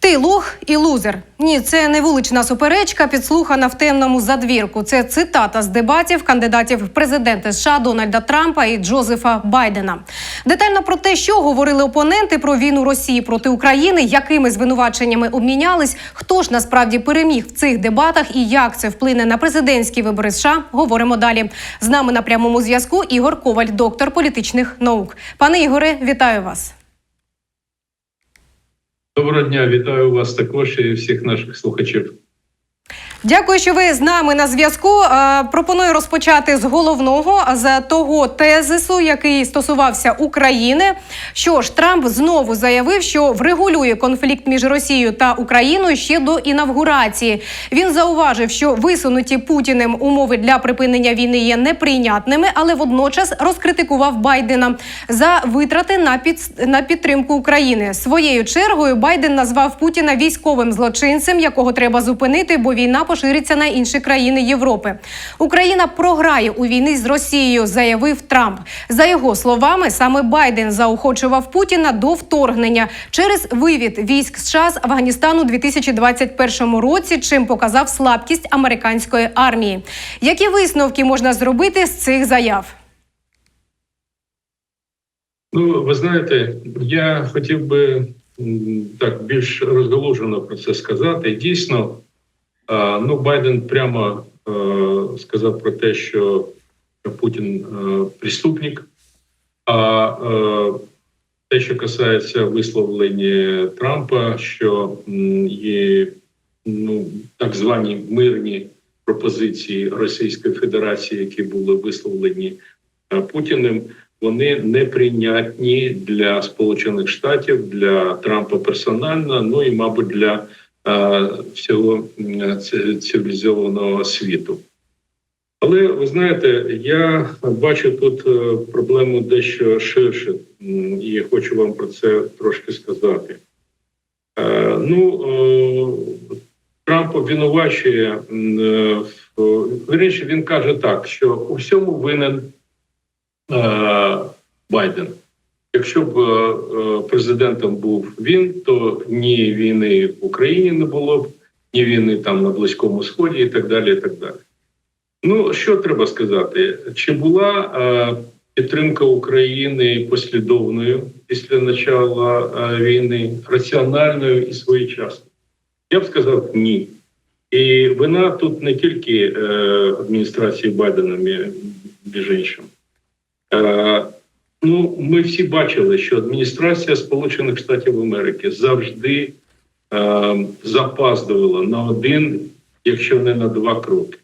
Ти лох і лузер. Ні, це не вулична суперечка, підслухана в темному задвірку. Це цитата з дебатів кандидатів в президенти США Дональда Трампа і Джозефа Байдена. Детально про те, що говорили опоненти про війну Росії проти України, якими звинуваченнями обмінялись, хто ж насправді переміг в цих дебатах і як це вплине на президентські вибори США, говоримо далі. З нами на прямому зв'язку Ігор Коваль, доктор політичних наук. Пане Ігоре, вітаю вас. Доброго дня, вітаю вас також і всіх наших слухачів. Дякую, що ви з нами на зв'язку. Е, Пропоную розпочати з головного з того тезису, який стосувався України. Що ж, Трамп знову заявив, що врегулює конфлікт між Росією та Україною ще до інавгурації. Він зауважив, що висунуті Путіним умови для припинення війни є неприйнятними, але водночас розкритикував Байдена за витрати на під на підтримку України. Своєю чергою Байден назвав Путіна військовим злочинцем, якого треба зупинити, бо війна пошириться на інші країни Європи. Україна програє у війни з Росією, заявив Трамп. За його словами, саме Байден заохочував Путіна до вторгнення через вивід військ США з Афганістану у 2021 році, чим показав слабкість американської армії. Які висновки можна зробити з цих заяв? Ну, ви знаєте, я хотів би так більш розголужено про це сказати. Дійсно, ну Байден прямо е, сказав про те, що Путін е, преступник. А е, те, що касається висловлення Трампа, що є ну, так звані мирні пропозиції Російської Федерації, які були висловлені Путіним, вони неприйнятні для Сполучених Штатів, для Трампа персонально, ну і, мабуть, для всього цивілізованого світу. Але ви знаєте, я бачу тут е, проблему дещо ширше, і хочу вам про це трошки сказати. Е, Ну, е, Трамп обвинувачує вірніше, він каже так, що у всьому винен Байден. Якщо б е, президентом був він, то ні війни в Україні не було б, ні війни там на Близькому Сході і так далі. І так далі. Ну що треба сказати? Чи була е, підтримка України послідовною після начала е, війни, раціональною і своєчасною? Я б сказав ні. І вина тут не тільки е, адміністрації Байдена, мі- між іншим. Ну, ми всі бачили, що адміністрація Сполучених Штатів Америки завжди е, запаздувала на один, якщо не на два кроки.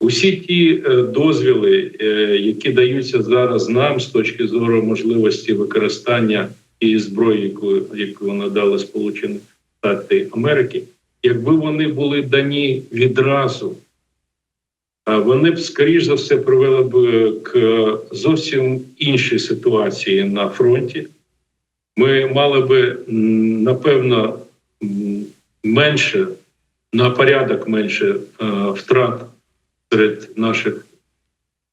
Усі ті е, дозвіли, е, які даються зараз нам з точки зору можливості використання і зброї, яку, яку надали Сполучені Штати Америки, якби вони були дані відразу, вони б скоріш за все привели б к зовсім іншій ситуації на фронті. Ми мали би напевно менше на порядок менше е, втрат серед наших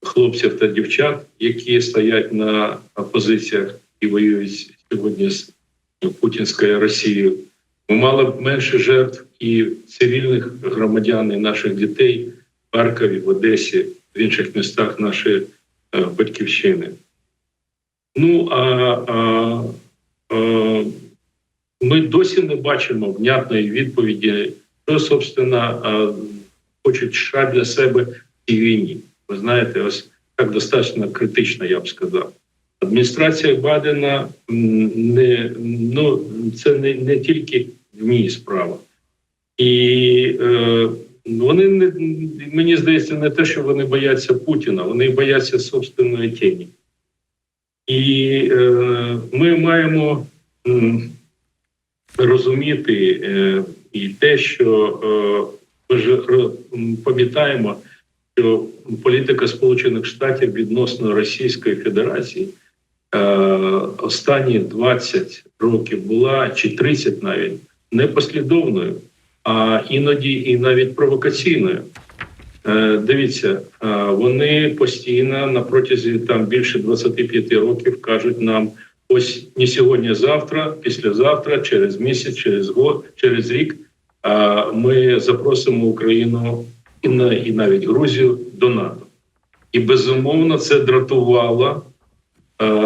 хлопців та дівчат, які стоять на позиціях і воюють сьогодні з путінською Росією. Ми мали б менше жертв і цивільних громадян, і наших дітей Харкові, в Одесі, в інших містах нашої е, батьківщини. Ну а, а, а ми досі не бачимо внятної відповіді, що, собственно, а, хочуть США для себе в цій війні. Ви знаєте, ось так достатньо критично, я б сказав. Адміністрація Байдена не ну це не, не тільки в ній справа, і е, вони не мені здається, не те, що вони бояться Путіна, вони бояться собственної тіні. І е, ми маємо м, розуміти е, і те, що е, ми ж пам'ятаємо, що політика Сполучених Штатів відносно Російської Федерації е, останні 20 років була чи 30 навіть непослідовною, а іноді і навіть провокаційною. Е, Дивіться, е, вони постійно на протязі там більше 25 років кажуть нам: ось не сьогодні, а завтра, післязавтра, через місяць, через год, через рік. е, Ми запросимо Україну і навіть Грузію до НАТО. І безумовно це дратувало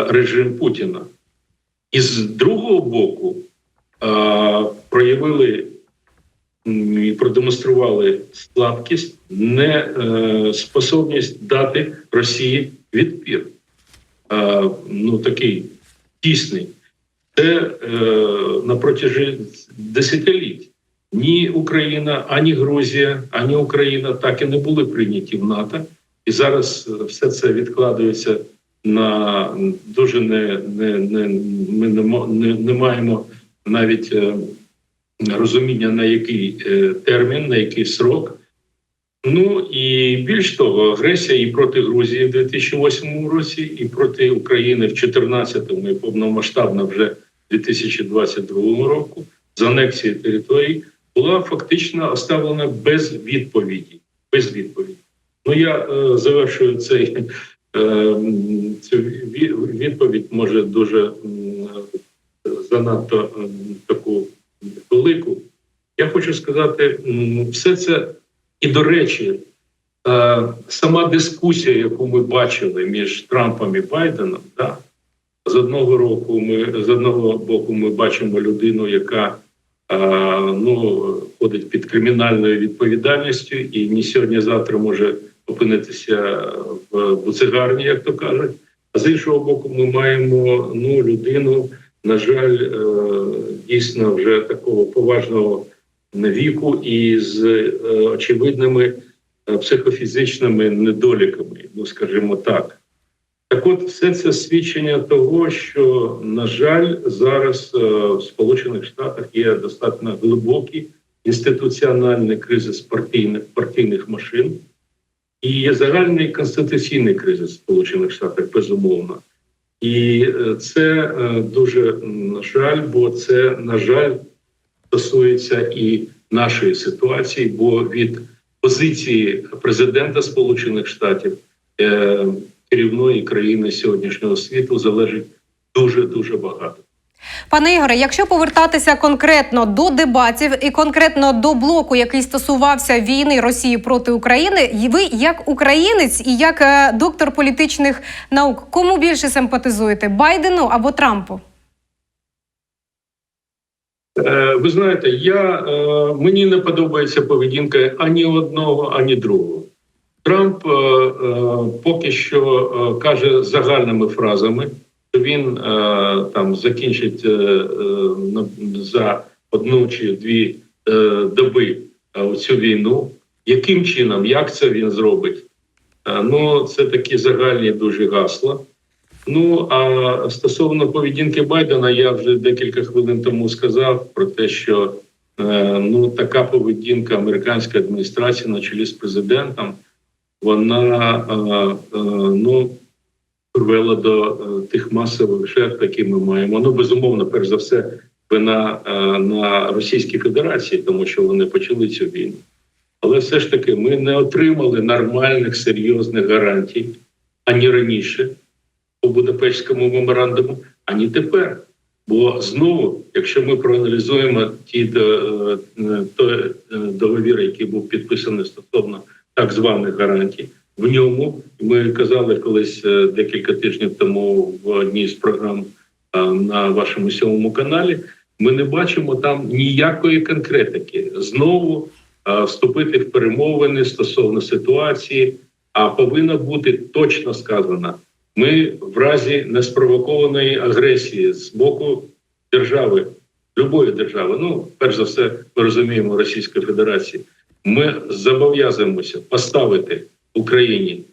режим Путіна. І з другого боку проявили і продемонстрували слабкість, неспособність дати Росії відпір. Е, ну такий тісний. Це е, на протяжі десятиліть. Ні Україна, ані Грузія, ані Україна так і не були прийняті в НАТО. І зараз е, все це відкладається на дуже не, не, не ми не, не, не маємо навіть е, розуміння на який е, термін, на який срок. Ну і більш того, агресія і проти Грузії в 2008 році, і проти України в 2014 і повномасштабно вже в 2022 року з анексії територій була фактично оставлена без відповіді. Без відповіді. Ну я е, завершую цей е, цю ві- відповідь, може дуже м, занадто таку велику. Я хочу сказати, все це і до речі, е, сама дискусія, яку ми бачили між Трампом і Байденом, да, з одного року ми з одного боку ми бачимо людину, яка е, ну ходить під кримінальною відповідальністю, і ні сьогодні, завтра може опинитися в буцегарні, як то кажуть. А з іншого боку, ми маємо ну людину, на жаль, е, дійсно вже такого поважного віку і з е, очевидними е, психофізичними недоліками, ну скажімо так. Так от, все це свідчення того, що, на жаль, зараз в Сполучених Штатах є достатньо глибокий інституціональний кризис партійних партійних машин, і є загальний конституційний кризис в Сполучених Штатах, безумовно. І е, це е, дуже на жаль, бо це, на жаль, стосується і нашої ситуації, бо від позиції президента Сполучених Штатів е, керівної країни сьогоднішнього світу залежить дуже дуже багато. Пане Ігоре, якщо повертатися конкретно до дебатів і конкретно до блоку, який стосувався війни Росії проти України, ви як українець і як е, доктор політичних наук, кому більше симпатизуєте Байдену або Трампу? Е, Ви знаєте, я е, мені не подобається поведінка ані одного, ані другого. Трамп поки що каже загальними фразами, він е, там закінчить е, е, за одну чи дві доби цю війну. Яким чином, як це він зробить? Ну, це такі загальні дуже гасла. Ну а стосовно поведінки Байдена, я вже декілька хвилин тому сказав про те, що ну така поведінка американської адміністрації на чолі з президентом, вона ну привела до е, тих масових жертв, які ми маємо. Ну безумовно, перш за все, вина е, на Російській Федерації, тому що вони почали цю війну. Але все ж таки ми не отримали нормальних серйозних гарантій ані раніше по Будапештському меморандуму, ані тепер. Бо знову, якщо ми проаналізуємо ті е, той договір, який був підписаний стосовно так званих гарантій, в ньому ми казали колись е, декілька тижнів тому в одній з програм е, на вашому сьомому каналі. Ми не бачимо там ніякої конкретики. Знову е, вступити в перемовини стосовно ситуації, а повинно бути точно сказано. Ми в разі неспровокованої агресії з боку держави, любої держави, ну перш за все, ми розуміємо Російської Федерації. Ми зобов'язуємося поставити Україні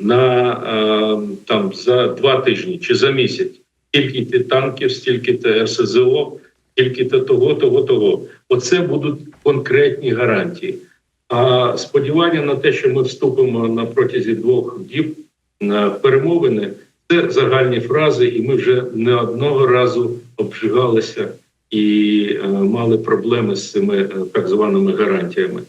на е, там за два тижні чи за місяць стільки танків, стільки то РСЗО, стільки то того, того, того. Оце будуть конкретні гарантії. А сподівання на те, що ми вступимо на протязі двох діб на перемовини, це загальні фрази, і ми вже не одного разу обжигалися і е, мали проблеми з цими е, так званими гарантіями.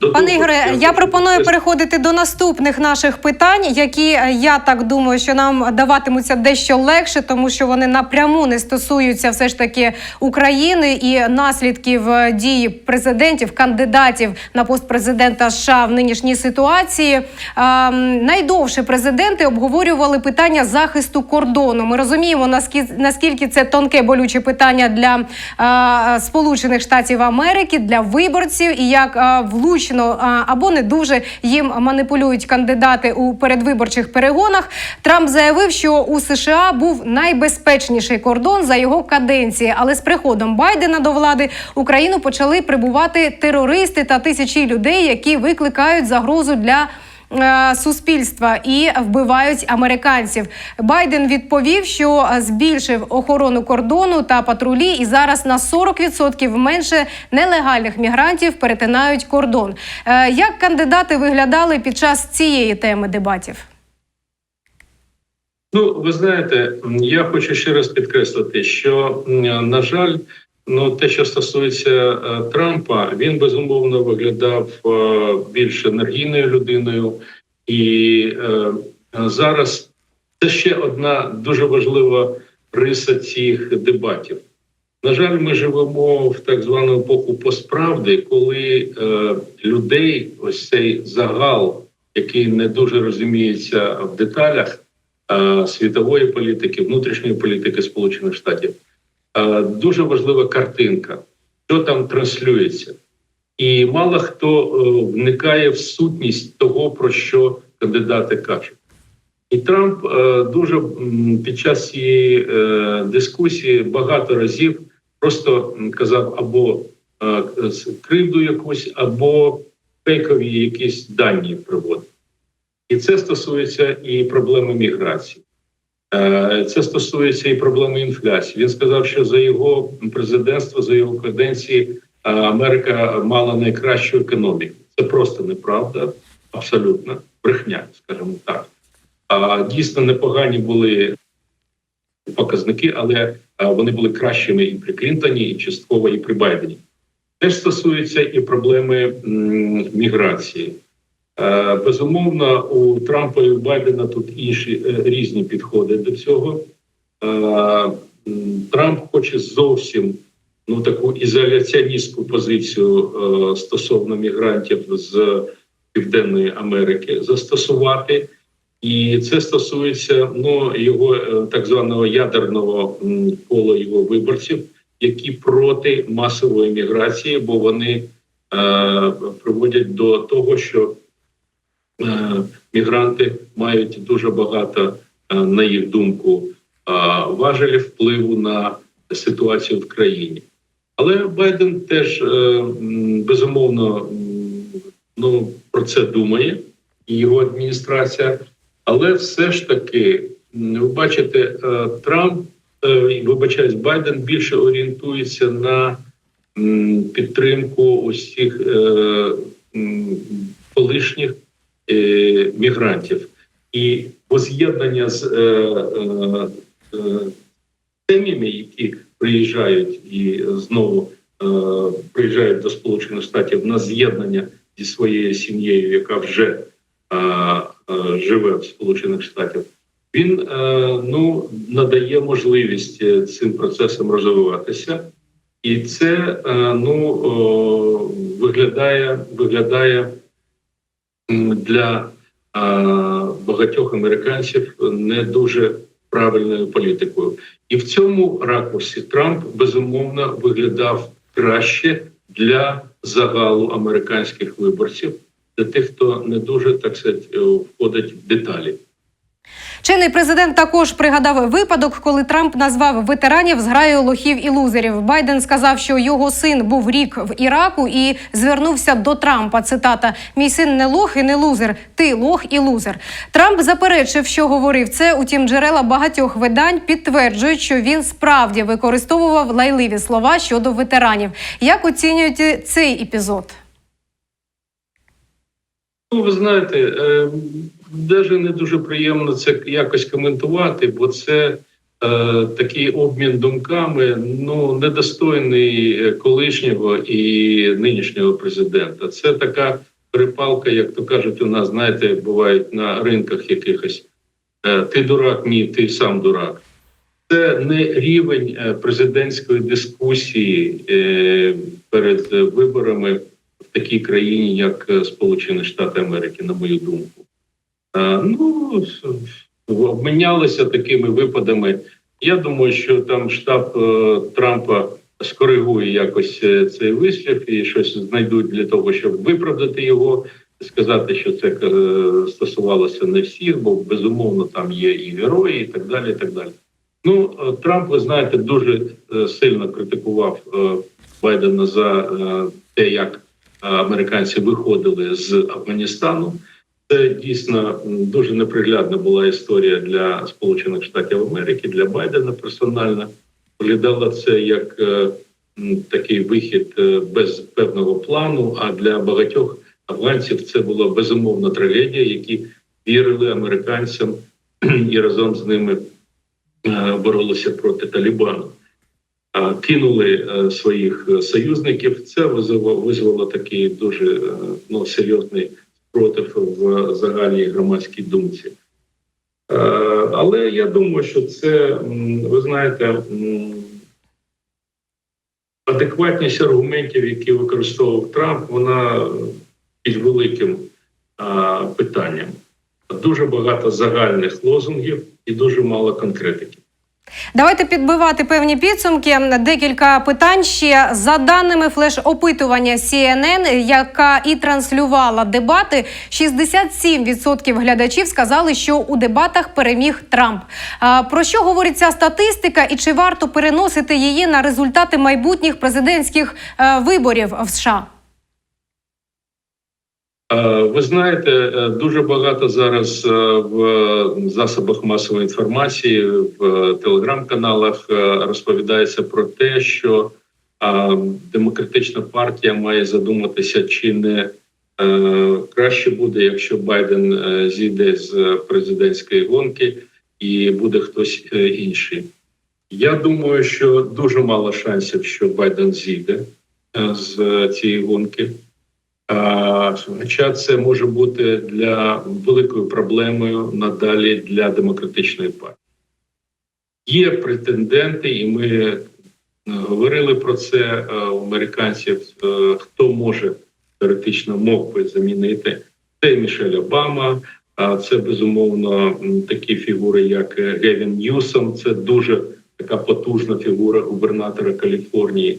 До Пане того, Ігоре, я пропоную переходити до наступних наших питань, які е, я так думаю, що нам даватимуться дещо легше, тому що вони напряму не стосуються все ж таки України і наслідків е, дії президентів, кандидатів на пост президента США в нинішній ситуації. А, найдовше президенти обговорювали питання захисту кордону. Ми розуміємо, наскільки, наскільки це тонке болюче питання для а, Сполучених Штатів Америки, для виборців, і як влучно а, або не дуже їм маніпулюють кандидати у передвиборчих перегонах. Трамп заявив, що у США був найбезпечніший кордон за його каденції, але з приходом Байдена до влади Україну почали прибувати терористи та тисячі людей, які викликають загрозу для. Е, Суспільства і вбивають американців. Байден відповів, що е, збільшив охорону кордону та патрулі, і зараз на 40% менше нелегальних мігрантів перетинають кордон. Е, Як кандидати виглядали під час цієї теми дебатів? Ну, ви знаєте, я хочу ще раз підкреслити, що на жаль, ну те, що стосується е, Трампа, він безумовно виглядав е, більш енергійною людиною, і е, зараз це ще одна дуже важлива риса цих дебатів. На жаль, ми живемо в так звану епоху постправди, коли людей, ось цей загал, який не дуже розуміється в деталях світової політики, внутрішньої політики Сполучених Штатів. Е, Дуже важлива картинка, що там транслюється. І мало хто е, вникає в сутність того, про що кандидати кажуть. І Трамп е, дуже під час цієї дискусії багато разів просто казав або кривду якусь, або фейкові якісь дані приводив. І це стосується і проблеми міграції. Е, Це стосується і проблеми інфляції. Він сказав, що за його президентство, за його каденції е, Америка мала найкращу економіку. Це просто неправда, абсолютно брехня, скажімо так. А дійсно непогані були показники, але е, вони були кращими і при Клінтоні, і частково і при Байдені. Теж стосується і проблеми міграції. Е, Безумовно, у Трампа і у Байдена тут інші е, різні підходи до цього. Е, Трамп хоче зовсім ну таку ізоляціоністську позицію стосовно мігрантів з Південної Америки застосувати. І це стосується ну його так званого ядерного кола його виборців, які проти масової міграції, бо вони е, приводять до того, що мігранти мають дуже багато, е, на їх думку, е, важелів впливу на ситуацію в країні. Але Байден теж е, безумовно ну, про це думає, і його адміністрація. Але все ж таки, ви бачите, е, Трамп, е, вибачаюсь, Байден більше орієнтується на підтримку е, м, колишніх е, мігрантів. І воз'єднання з е, е, е, які приїжджають і знову е, приїжджають до Сполучених Штатів на з'єднання зі своєю сім'єю, яка вже е, е, живе в Сполучених Штатах, він е, ну надає можливість е, цим процесам розвиватися, і це е, ну виглядає виглядає для багатьох американців не дуже правильною політикою. І в цьому ракурсі Трамп безумовно виглядав краще для загалу американських виборців, для тих, хто не дуже так сказати, е, входить в деталі. Чинний президент також пригадав випадок, коли Трамп назвав ветеранів зграю лохів і лузерів. Байден сказав, що його син був рік в Іраку і звернувся до Трампа. Цитата: Мій син не лох і не лузер. Ти лох і лузер. Трамп заперечив, що говорив це. Утім, джерела багатьох видань підтверджують, що він справді використовував лайливі слова щодо ветеранів. Як оцінюєте цей епізод? Ну, ви знаєте, навіть не дуже приємно це якось коментувати, бо це е, такий обмін думками ну недостойний колишнього і нинішнього президента. Це така перепалка, як то кажуть, у нас знаєте, бувають на ринках якихось. Е, Ти дурак, ні, ти сам дурак. Це не рівень е, президентської дискусії е, перед виборами в такій країні, як е, Сполучені Штати Америки, на мою думку. Е, Ну обмінялися такими випадами. Я думаю, що там штаб е, Трампа скоригує якось е, цей вислів і щось знайдуть для того, щоб виправдати його. Сказати, що це стосувалося не всіх, бо безумовно там є і герої, і так далі. І так далі. Ну Трамп, ви знаєте, дуже сильно критикував Байдена за те, як американці виходили з Афганістану. Це дійсно дуже неприглядна була історія для Сполучених Штатів Америки, для Байдена персонально. Виглядало це як е, такий вихід е, без певного плану. А для багатьох афганців це була безумовна трагедія, які вірили американцям і разом з ними е, боролися проти Талібану. Кинули своїх союзників. Це визвало, такий дуже ну, серйозний спротив в загальній громадській думці. Е, Але я думаю, що це, ви знаєте, адекватність аргументів, які використовував Трамп, вона під великим питанням. Дуже багато загальних лозунгів і дуже мало конкретики. Давайте підбивати певні підсумки. Декілька питань ще за даними флеш-опитування CNN, яка і транслювала дебати. 67% глядачів сказали, що у дебатах переміг Трамп. Про що говорить ця статистика, і чи варто переносити її на результати майбутніх президентських е, виборів в США? Е, Ви знаєте, е, дуже багато зараз е, в засобах масової інформації, в телеграм-каналах розповідається про те, що демократична партія має задуматися, чи не краще буде, якщо Байден зійде з президентської гонки і буде хтось інший. Я думаю, що дуже мало шансів, що Байден зійде з цієї гонки. Хоча це може бути для великою проблемою надалі для демократичної партії. Є претенденти, і ми е, говорили про це е, у американців. е, Хто може теоретично мог би замінити це Мішель Обама. А це безумовно такі фігури, як Гевін Ньюсом. Це дуже така потужна фігура губернатора Каліфорнії.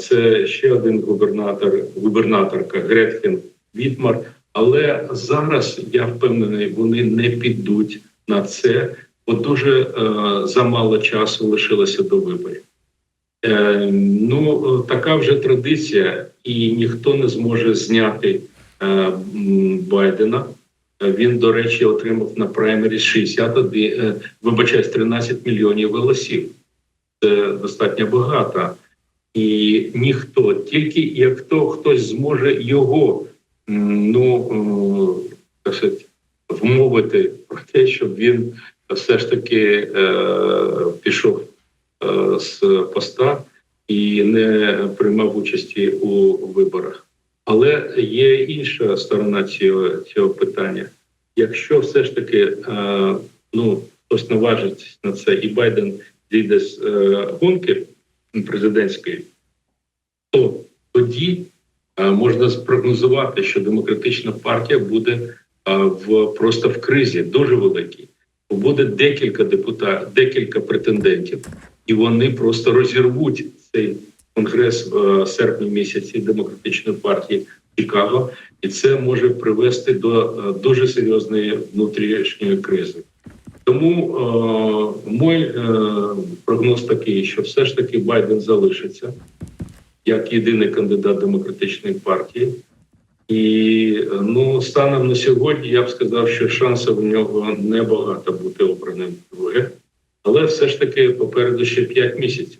Це ще один губернатор, губернаторка Гретхен Вітмар. Але зараз я впевнений, вони не підуть на це, бо дуже е, замало часу лишилося до виборів. Е, ну, е, така вже традиція, і ніхто не зможе зняти е, Байдена. Він, до речі, отримав на праймері 61, е, вибачаюсь, 13 мільйонів голосів. Це достатньо багато. І ніхто, тільки як то хтось зможе його ну е, сказати, вмовити про те, щоб він все ж таки е, пішов е, з поста і не приймав участі у виборах. Але є інша сторона цього, цього питання. Якщо все ж таки е, ну хтось наважиться на це, і Байден зійде з е, гонки президентської, то тоді е, можна спрогнозувати, що демократична партія буде е, в просто в кризі дуже великій. Буде декілька депутатів, декілька претендентів, і вони просто розірвуть цей конгрес в е, серпні місяці демократичної партії Чикаго, і це може привести до дуже серйозної внутрішньої кризи. Тому е, мой е, прогноз такий, що все ж таки Байден залишиться як єдиний кандидат демократичної партії. І е, ну, станом на сьогодні я б сказав, що шансів у нього небагато бути обраним друге, але все ж таки попереду ще 5 місяців.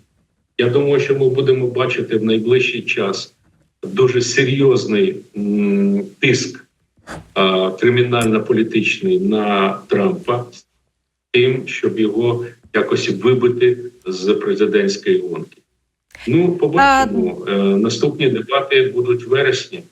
Я думаю, що ми будемо бачити в найближчий час дуже серйозний м, тиск кримінально-політичний на Трампа з тим, щоб його якось вибити з президентської гонки. Ну, побачимо. А... Наступні дебати будуть в вересні.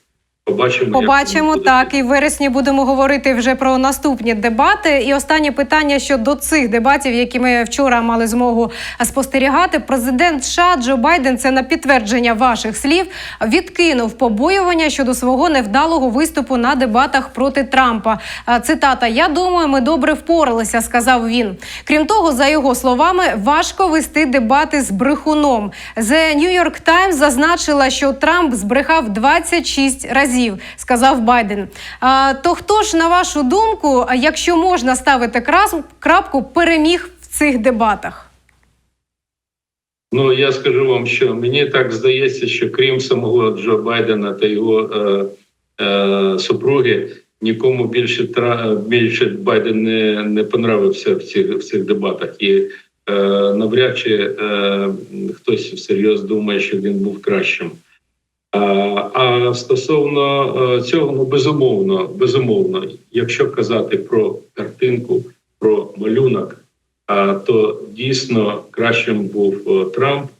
Побачимо. Побачимо так, і в вересні будемо говорити вже про наступні дебати. І останнє питання щодо цих дебатів, які ми вчора мали змогу спостерігати. Президент США Джо Байден це на підтвердження ваших слів відкинув побоювання щодо свого невдалого виступу на дебатах проти Трампа. Цитата: Я думаю, ми добре впоралися, сказав він. Крім того, за його словами, важко вести дебати з брехуном. The New York Times зазначила, що Трамп збрехав 26 разів, сказав Байден. А, то хто ж, на вашу думку, якщо можна ставити крас- крапку, переміг в цих дебатах? Ну я скажу вам, що мені так здається, що крім самого Джо Байдена та його е, е, супруги, нікому більше тра більше Байден не, не понравився в цих в цих дебатах. І е, навряд чи е, хтось всерйоз думає, що він був кращим. А, стосовно е, цього, ну безумовно, безумовно, якщо казати про картинку, про малюнок, то дійсно кращим був е, Трамп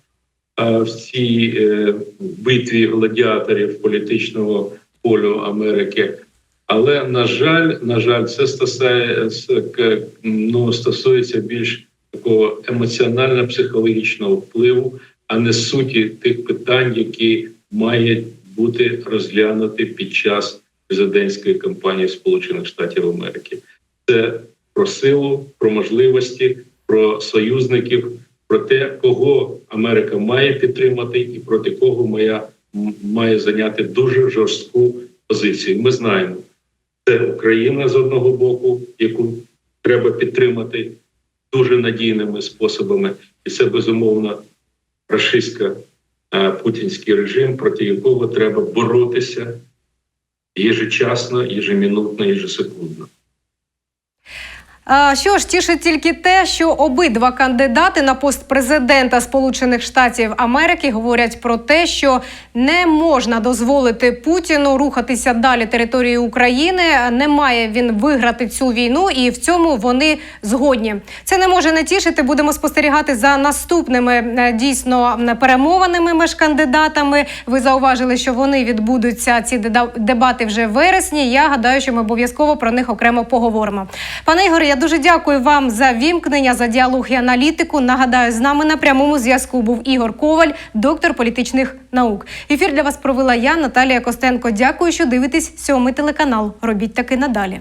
в цій е, битві гладіаторів політичного полю Америки. Але на жаль, на жаль, це стосується, ну, стосується більш такого емоціонально-психологічного впливу, а не суті тих питань, які мають бути розглянуті під час президентської кампанії Сполучених Штатів Америки. Це про силу, про можливості, про союзників, про те, кого Америка має підтримати, і проти кого має, має зайняти дуже жорстку позицію. Ми знаємо, це Україна з одного боку, яку треба підтримати дуже надійними способами, і це безумовно рашистська путінський режим, проти якого треба боротися єжечасно, єжемінутно, єжесекундно. Що ж, тішить тільки те, що обидва кандидати на пост президента Сполучених Штатів Америки говорять про те, що не можна дозволити Путіну рухатися далі територією України. Не має він виграти цю війну, і в цьому вони згодні. Це не може не тішити. Будемо спостерігати за наступними е, дійсно м, перемовинами між кандидатами. Ви зауважили, що вони відбудуться ці дебати вже в вересні. Я гадаю, що ми обов'язково про них окремо поговоримо. Пане Ігоре, я дуже дякую вам за вімкнення, за діалог і аналітику. Нагадаю, з нами на прямому зв'язку був Ігор Коваль, доктор політичних наук. Ефір для вас провела я, Наталія Костенко. Дякую, що дивитесь сьомий телеканал. Робіть таки надалі.